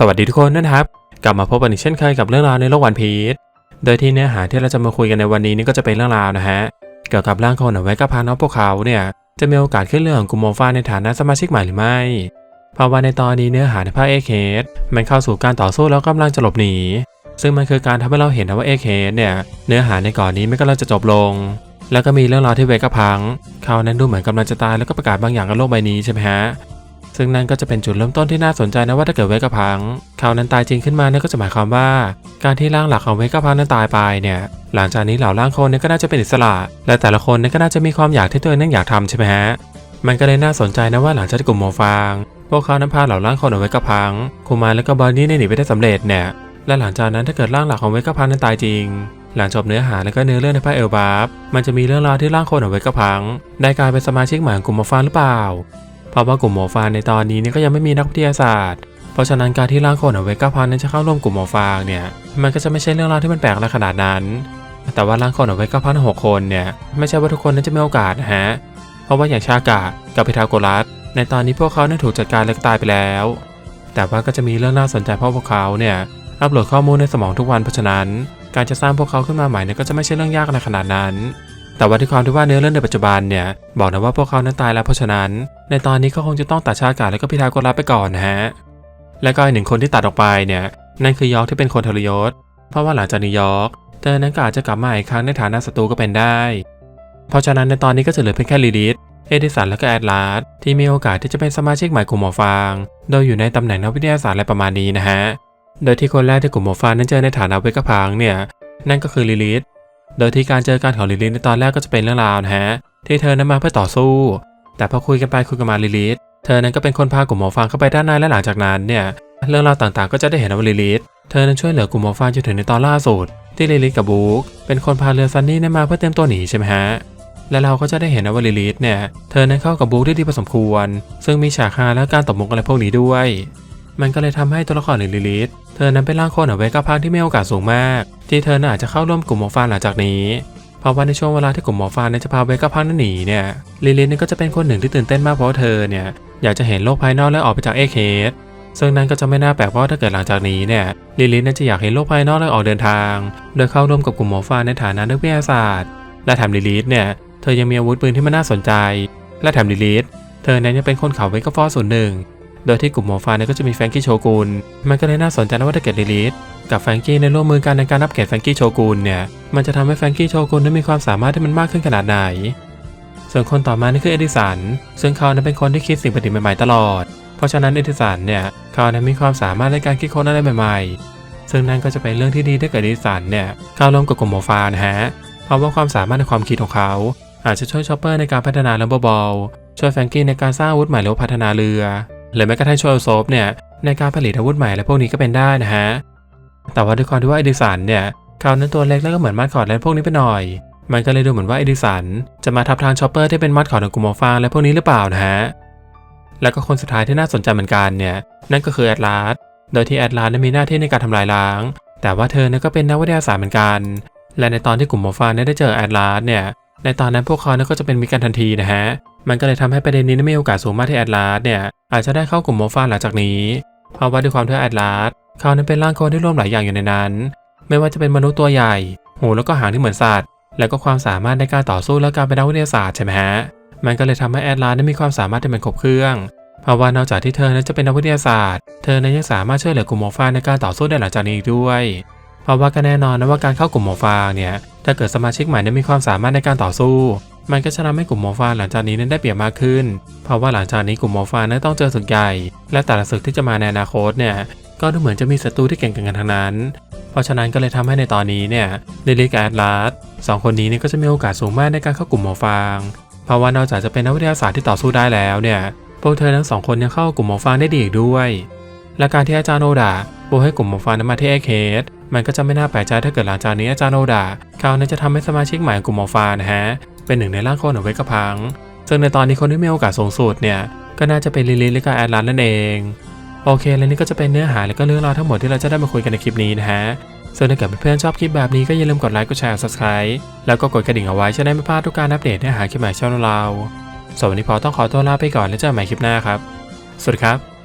สวัสดีทุกคนนะครับ กลับมาพบกันอีกเช่นเคยกับเรื่องราวในโลกวันพีชโดยที่เนื้อหาที่เราจะมาคุยกันในวันนี้นี่ก็จะเป็นเรื่องราวนะฮะเกี่ยวกับร่างคนเอาไว้กับพาน้องพวกเขาเนี่ยจะมีโอกาสขึ้นเรื่องของกุมโมฟาในฐานะสมาชิกใหม่หรือไม่เพราะว่าในตอนนี้เนื้อหาในภาคเอเคสมันเข้าสู่การต่อสู้แล้วกำลังจะหลบหนี ซึ่งมันคือการทำให้เราเห็นนะว่าเอเคสเนี่ยเนื้อหาในก่อนนี้ไม่กำลังจะจบลง แล้วก็มีเรื่องราวที่เวกับพังเขานั้นดูเหมือนกำลังจะตายแล้วก็ประกาศบางอย่างกับโลกใบนี้ใช่ไหมฮะ ซึ่งนั่นก็จะเป็นจุดเริ่มต้นที่น่าสนใจนะว่าถ้าเกิดเวกับพังเขานั้นตายจริงขึ้นมาเนี่ยก็จะหมายความว่า การที่ร่างหลักของเวกับพังนั้นตายไปเนี่ยหลังจากนี้เหล่าร่างคนเนี่ยก็น่าจะเป็นอิสระ และแต่ละคนเนี่ยก็น่าจะมีความอยากที่ตัวเองนั้นอยากทำใช่ไหมฮะมันก็เลยน่าสนใจนะว่าหลังจากที่กลุ่มโมฟางพวกเขานั้นพาเหล่าร่างคนเอาไว้กับพังคุมานและก็บอลนี่เนี่หนีไปได้สำเร็จเนี่ยและหลังจากนั้นถ้าเกิดร่างหลักของเวกพังนั้นตายจริง หลังจบเนื้อหาและก็เนื้อเรื่องในภาคเอลบาฟมันจะมีเรื่องราวที่ร่างคนเอาไว้กับพังได้กลายเป็นสมาชิกใหม่ของกลุ่มโมฟางหรือเปล่า ราะว่ากลุ่มหมอฟางในตอนนี้เนี่ยก็ยังไม่มีนักวิทยาศาสตร์ เพราะฉะนั้นการที่ร่างคนเอาไว้ก้าพันนั้นจะเข้าร่วมกลุ่มหมอฟางเนี่ย มันก็จะไม่ใช่เรื่องราวที่มันแปลกอะไรขนาดนั้น แต่ว่าร่างคนเอาไว้ก้าพันหกคนเนี่ยไม่ใช่ว่าทุกคนนั้นจะมีโอกาสนะฮะ เพราะว่าอย่างชากะกับพิทาโกรัสในตอนนี้พวกเขาเนี่ยถูกจัดการและก็ตายไปแล้ว แต่ว่าก็จะมีเรื่องน่าสนใจเพราะพวกเขาเนี่ยอัปโหลดข้อมูลในสมองทุกวันเพราะฉะนั้น การจะสร้างพวกเขาขึ้นมาใหม่เนี่ยก็จะไม่ใช่เรื่องยากอะไรขนาดนั้น แต่ว่าที่ความที่ว่าเนื้อเรื่องในปัจจุบันเนี่ยบอกนะว่าพวกเขานั้นตายแล้วเพราะฉะนั้น ในตอนนี้ก็คงจะต้องตัดชาติกาแล้วก็พิธากรัสไปก่อนนะฮะและก็อีกหนึ่งคนที่ตัดออกไปเนี่ยนั่นคือยอร์กที่เป็นคนทรยศ เพราะว่าหลังจากนิวยอร์กเธอนั้นก็อาจจะกลับมาอีกครั้งในฐานะศัตรูก็เป็นได้ เพราะฉะนั้นในตอนนี้ก็จะเหลือเพียงแค่ลิลิธเอดิสันและก็แอดลาสที่มีโอกาสที่จะเป็นสมาชิกใหม่กลุ่มหมอฟาง โดยอยู่ในตำแหน่งนักวิทยาศาสตร์อะไรประมาณนี้นะฮะ โดยที่คนแรกที่กลุ่มหมอฟางนั้นเจอในฐานะเวกพังเนี่ยนั่นก็คือลิลิธ โดยที่การเจอกันของลิลิธในตอนแรกก็จะเป็นเรื่องราวนะฮะที่เธอนั้นมาเพื่อต่อสู้ แต่พอคุยกันไปคุยกันมาลิลิธเธอนั้นก็เป็นคนพากลุ่มหมอฟางเข้าไปด้านในและหลังจากนั้นเนี่ยเรื่องราวต่างๆ ก็จะได้เห็นว่าลิลิธเธอนั้นช่วยเหลือกลุ่มหมอฟางจนถึงในตอนล่าสุดที่ลิลิธกับบุ๊กเป็นคนพาเรือซันนี่นั้นมาเพื่อเตรียมตัวหนีใช่ไหมฮะและเราก็จะได้เห็นว่าลิลิธเนี่ยเธอนั้นเข้ากับบุ๊กได้ดีพอสมควร ซึ่งมีฉากฮาและการตบมุกอะไรพวกนี้ด้วย มันก็เลยทำให้ตัวละครหนึ่งลิลิธเธอนั้นเป็นร่างคนเอาไว้กับพังที่มีโอกาสสูงมาก ที่เธอน่าอาจจะเข้าร่วมกลุ่มหมอฟางหลังจากนี้ เพราะว่าในช่วงเวลาที่กลุ่มหมอฟานเนี่ยจะพาเวกับพังนั้นหนีเนี่ยลิลินนี่ก็จะเป็นคนหนึ่งที่ตื่นเต้นมากเพราะว่าเธอเนี่ยอยากจะเห็นโลกภายนอกและออกไปจากเอเคสซึ่งนั่นก็จะไม่น่าแปลกเพราะถ้าเกิดหลังจากนี้เนี่ยลิลินน่าจะอยากเห็นโลกภายนอกและออกเดินทาง โดยเข้าร่วมกับกลุ่มหมอฟานในฐานะนักวิทยาศาสตร์ และแถมลิลินเนี่ยเธอยังมีอาวุธปืนที่มันน่าสนใจ และแถมลิลินเธอนั้นยังเป็นคนเขาเวกฟอร์ศูนหนึ่ง โดยที่กลุ่มหมอฟานเนี่ยก็จะมีแฟรงกี้โชกุนมันก็เลยน่าสนใจนะว่าถ้าเกิดลิลินกับแฟรงกี้ในร่วมมือกันในการนับเกรดแฟรงกี้โชกุนเนี่ยมันจะทำให้แฟรงกี้โชกุนนั้นมีความสามารถที่มันมากขึ้นขนาดไหน ส่วนคนต่อมานี่คือเอดิสันซึ่งเขานั้นเป็นคนที่คิดสิ่งประดิษฐ์ใหม่ๆตลอด เพราะฉะนั้นเอดิสันเนี่ยเขานั้นมีความสามารถในการคิดค้นอะไรใหม่ๆ ซึ่งนั่นก็จะเป็นเรื่องที่ดีถ้าเกิดเอดิสันเนี่ยเข้าร่วมกับกลุ่มหมอฟานะฮะเพราะว่าความสามารถในความคิดของเขา อาจจะช่วยชอปเปอร์ในการพัฒนาลัมเบอร์บอลช่วยแฟรงกี้ในการสร้างอาวุธใหม่หรือพัฒนาเรือ หรือแม้กระทั่งโช่วยโซฟเนี่ยในการผลิตอาวุธใหม่และพวกนี้ก็เป็นได้นะฮะ แต่ว่าด้วยความที่ว่าเอดิสันเนี่ยเขานั้นตัวเล็กแล้วก็เหมือนมัดคอร์ดและพวกนี้ไปหน่อย มันก็เลยดูเหมือนว่าเอดิสันจะมาทับทางชอปเปอร์ที่เป็นมัดคอร์ดของกลุ่มหมฟางและพวกนี้หรือเปล่านะฮะ แล้วก็คนสุดท้ายที่น่าสนใจเหมือนกันเนี่ยนั่นก็คือแอดลาสโดยที่แอดลาสนั้มีหน้าที่ในการทำลายล้าง แต่ว่าเธอเนั้นก็เป็นนักวิทยาศาสตร์เหมือนกัน และในตอนที่กลุ่มหมอฟางได้เจอแอดลาสเนี่ย ในตอนนั้นพวกเขานั้นก็จะเป็นมิตรกันทันทีนะฮะ มันก็เลยทำให้ประเด็นนี้นั้นมีโอกาสสูงมากที่แอดลาสเนี่ยอาจจะได้เข้ากลุ่มหมฟางหลังจากนี้ เพราะว่าด้วยความที่แอดลาสเขานั้นเป็นร่างคนที่ร่วมหลายอย่างอยู่ในนั้น ไม่ว่าจะเป็นมนุษย์ตัวใหญ่ หูแล้วก็หางที่เหมือนสัตว์ แล้วก็ความสามารถในการต่อสู้และการเป็นนักวิทยาศาสตร์ใช่ไหมฮะ มันก็เลยทำให้แอดลาสนั้มีความสามารถที่เป็นครบเครื่อง เพราะว่านอกจากที่เธอนั้นจะเป็นนักวิทยาศาสตร์ เธอนั้นยังสามารถช่วยเหลือกลุ่มหมฟางในการต่อสู้ได้หลังจากนี้อีกด้วย ราะว่าก็แน่นอนนะว่าการเข้ากลุ่มหมอฟางเนี่ยถ้าเกิดสมาชิกใหม่นั้มีความสามารถในการต่อสู้ มันก็จะทำให้กลุ่มหมอฟางหลังจากนี้นั้นได้เปรียบมากขึ้น เพราะว่าหลังจากนี้กลุ่มหมอฟางนั้นต้องเจอศึกใหญ่ และแต่ละศึกที่จะมาในอนาคตเนี่ยก็ดูเหมือนจะมีศัตรูที่เก่งกันทั้งนั้น เพราะฉะนั้นก็เลยทำให้ในตอนนี้เนี่ยลิลิกแอดลาสสองคนนี้เนี่ยก็จะมีโอกาสสูงมากในการเข้ากลุ่มหมอฟาง เพราะว่านอกจากจะเป็นนักวิทยาศาสตร์ที่ต่อสู้ได้แล้วเนี่ยพวกเธอทั้งสองคนยังเข้ากลุ่มหมอฟางได้ดีอีกด้วย และการที่อาจารย์โอดาโบให้กลุ่มหมอฟางนั้นมาที่เอเคส มันก็จะไม่น่าแปลกใจถ้าเกิดหลังจากนี้อาจารย์โอดาเขานั้จะทำให้สมาชิกใหม่ของกลุ่มมอฟานะฮะ เป็นหนึ่งในร่างคนของเวกพัง ซึ่งในตอนนี้คนที่มีโอกาสสูงสุดเนี่ยก็น่าจะเป็นลิลิและก็แอดลานนั่นเอง โอเค และนี่ก็จะเป็นเนื้อหาและก็เรื่องราวทั้งหมดที่เราจะได้มาคุยกันในคลิปนี้นะฮะส่วนถ้าเกิดเพื่อนๆชอบคลิปแบบนี้ก็อย่าลืมกดไลค์กดแชร์ subscribe แล้วก็กดกระดิ่งเอาไว้จะได้ไม่พลาดทุกการอัปเดตเนื้อหาคลิปใหม่ช่องเราส่วนวันนี้พอต้องขอตัวลาไปก่อนแล้วเจอกันใหม่คลิปหน้าครับ สวัสดีครับ